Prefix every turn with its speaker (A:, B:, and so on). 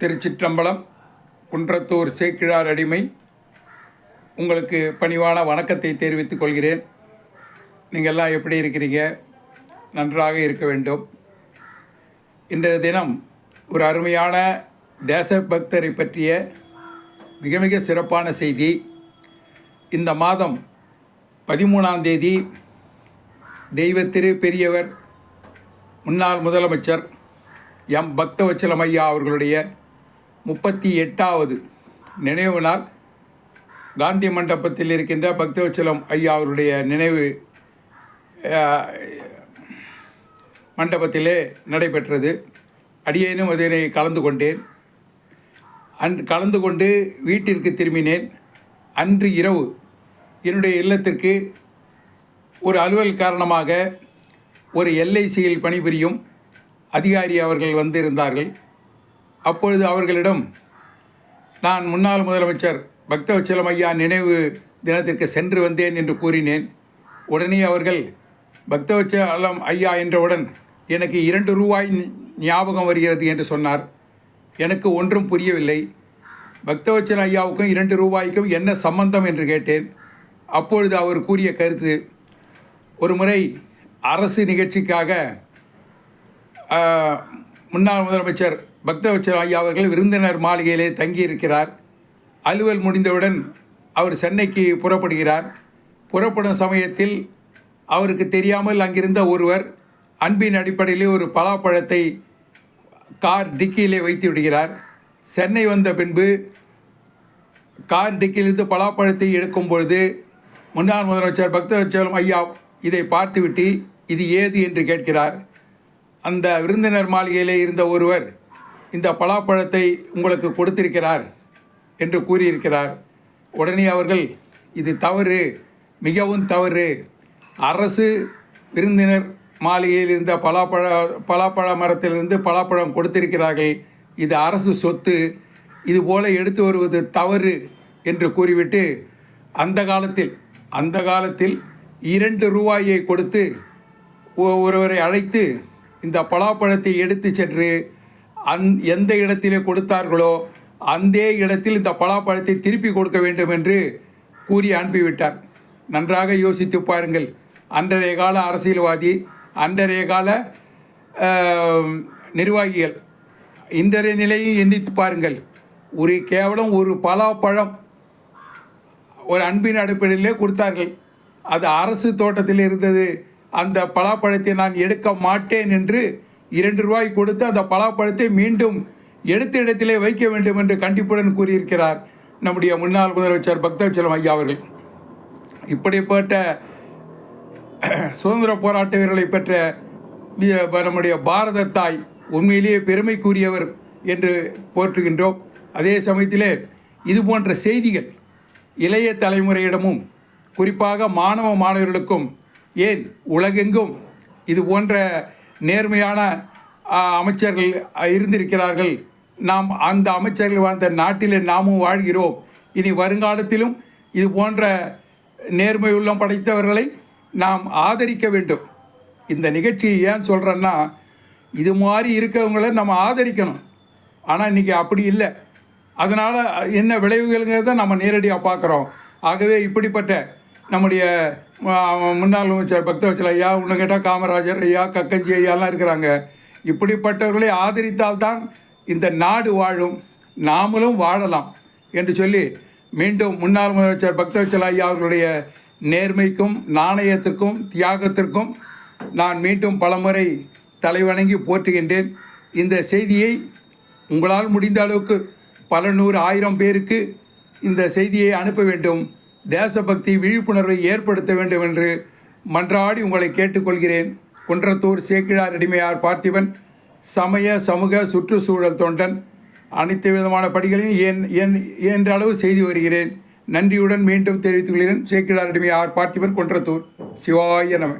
A: திருச்சிற்றம்பலம் குன்றத்தூர் சேக்கிழார் அடிமை. உங்களுக்கு பணிவான வணக்கத்தை தெரிவித்துக் கொள்கிறேன். நீங்கள் எல்லாம் எப்படி இருக்கிறீங்க? நன்றாக இருக்க வேண்டும். இன்றைய தினம் ஒரு அருமையான தேசபக்தரை பற்றிய மிக மிக சிறப்பான செய்தி. இந்த மாதம் பதிமூணாம் தேதி தெய்வத்திரு பெரியவர் முன்னாள் முதலமைச்சர் எம். பக்தவச்சலம் ஐயா அவர்களுடைய முப்பத்தி எட்டாவது நினைவு நாள். காந்தி மண்டபத்தில் இருக்கின்ற பக்தவச்சலம் ஐயா அவருடைய நினைவு மண்டபத்திலே நடைபெற்றது. அடியேனும் அதனை கலந்து கொண்டேன். அன் கலந்து கொண்டு வீட்டிற்கு திரும்பினேன். அன்று இரவு என்னுடைய இல்லத்திற்கு ஒரு அலுவல் காரணமாக ஒரு எல்ஐசியில் பணிபுரியும் அதிகாரி அவர்கள் வந்திருந்தார்கள். அப்பொழுது அவர்களிடம் நான் முன்னாள் முதலமைச்சர் பக்தவச்சலம் ஐயா நினைவு தினத்திற்கு சென்று வந்தேன் என்று கூறினேன். உடனே அவர்கள் பக்தவச்சலம் ஐயா என்றவுடன் எனக்கு இரண்டு ரூபாய் ஞாபகம் வருகிறது என்று சொன்னார். எனக்கு ஒன்றும் புரியவில்லை. பக்தவச்சல ஐயாவுக்கும் இரண்டு ரூபாய்க்கும் என்ன சம்பந்தம்? என்று கேட்டேன். அப்பொழுது அவர் கூறிய கருத்து ஒரு முறை அரசு நிகழ்ச்சிக்காக முன்னாள் முதலமைச்சர் பக்தவச்சல ஐயா அவர்கள் விருந்தினர் மாளிகையிலே தங்கியிருக்கிறார். அலுவல் முடிந்தவுடன் அவர் சென்னைக்கு புறப்படுகிறார். புறப்படும் சமயத்தில் அவருக்கு தெரியாமல் அங்கிருந்த ஒருவர் அன்பின் அடிப்படையிலே ஒரு பலாப்பழத்தை கார் டிக்கியிலே வைத்து விடுகிறார். சென்னை வந்த பின்பு கார் டிக்கியிலிருந்து பலாப்பழத்தை எடுக்கும் பொழுது முன்னாள் முதலமைச்சர் பக்தவச்சலம் ஐயா இதை பார்த்துவிட்டு இது ஏது? என்று கேட்கிறார். அந்த விருந்தினர் மாளிகையிலே இருந்த ஒருவர் இந்த பலாப்பழத்தை உங்களுக்கு கொடுத்திருக்கிறார் என்று கூறியிருக்கிறார். உடனே அவர்கள் இது தவறு மிகவும் தவறு. அரசு விருந்தினர் மாளிகையில் இருந்த பலாப்பழ பலாப்பழ மரத்திலிருந்து பலாப்பழம் கொடுத்திருக்கிறார்கள். இது அரசு சொத்து. இது போல எடுத்து வருவது தவறு என்று கூறிவிட்டு அந்த காலத்தில் அந்த காலத்தில் இரண்டு ரூபாயை கொடுத்து ஒருவரை அழைத்து இந்த பலாப்பழத்தை எடுத்து சென்று அந் எந்த இடத்திலே கொடுத்தார்களோ அந்த இடத்தில் இந்த பலாப்பழத்தை திருப்பி கொடுக்க வேண்டும் என்று கூறி அனுப்பிவிட்டார். நன்றாக யோசித்து பாருங்கள். அன்றைய கால அரசியல்வாதி அன்றைய கால நிர்வாகிகள் இன்றைய நிலையும் எண்ணித்து பாருங்கள். ஒரு கேவலம் ஒரு பலாப்பழம் ஒரு அன்பின் அடிப்படையிலே கொடுத்தார்கள். அது அரசு தோட்டத்தில் இருந்தது. அந்த பலாப்பழத்தை நான் எடுக்க மாட்டேன் என்று இரண்டு ரூபாய் கொடுத்து அந்த பலாப்பழத்தை மீண்டும் எடுத்த இடத்திலே வைக்க வேண்டும் என்று கண்டிப்புடன் கூறியிருக்கிறார் நம்முடைய முன்னாள் முதலமைச்சர் பக்தவச்சலம் ஐயா அவர்கள். இப்படிப்பட்ட சுதந்திர போராட்ட வீரர்களை பெற்ற நம்முடைய பாரத தாய் உண்மையிலேயே பெருமைக்குரியவர் என்று போற்றுகின்றோம். அதே சமயத்திலே இது போன்ற செய்திகள் இளைய தலைமுறையிடமும் குறிப்பாக மாணவ மாணவர்களுக்கும் ஏன் உலகெங்கும் இது போன்ற நேர்மையான அமைச்சர்கள் இருந்திருக்கிறார்கள். நாம் அந்த அமைச்சர்கள் வாழ்ந்த நாட்டிலே நாமும் வாழ்கிறோம். இனி வருங்காலத்திலும் இது போன்ற நேர்மை உள்ளம் படைத்தவர்களை நாம் ஆதரிக்க வேண்டும். இந்த நிகழ்ச்சியை ஏன் சொல்கிறேன்னா இது மாதிரி இருக்கவங்கள நம்ம ஆதரிக்கணும். ஆனால் இன்றைக்கி அப்படி இல்லை. அதனால் என்ன விளைவுகள்ங்கிறத நம்ம நேரடியாக பார்க்குறோம். ஆகவே இப்படிப்பட்ட நம்முடைய முன்னாள் அமைச்சர் பக்தவச்சல ஐயா இன்னும் கேட்டால் காமராஜர் ஐயா கக்கஞ்சி ஐயாலாம் இருக்கிறாங்க. இப்படிப்பட்டவர்களை ஆதரித்தால்தான் இந்த நாடு வாழும். நாமளும் வாழலாம் என்று சொல்லி மீண்டும் முன்னாள் முதலமைச்சர் பக்தவச்சல ஐயா அவர்களுடைய நேர்மைக்கும் நாணயத்திற்கும் தியாகத்திற்கும் நான் மீண்டும் பலமுறை தலைவணங்கி போற்றுகின்றேன். இந்த செய்தியை உங்களால் முடிந்த அளவுக்கு பல நூறு ஆயிரம் பேருக்கு இந்த செய்தியை அனுப்ப வேண்டும். தேசபக்தி விழிப்புணர்வை ஏற்படுத்த வேண்டும் என்று மன்றாடி உங்களை கேட்டுக்கொள்கிறேன். குன்றத்தூர் சேக்கிழார் அடிமையார் பார்த்திபன் சமய சமூக சுற்றுச்சூழல் தொண்டன். அனைத்து விதமான படிகளையும் என் என் என்ற அளவு செய்து வருகிறேன். நன்றியுடன் மீண்டும் தெரிவித்துக் கொள்கிறேன். சேக்கிழார் அடிமையார் பார்த்திபன் குன்றத்தூர். சிவாய நம.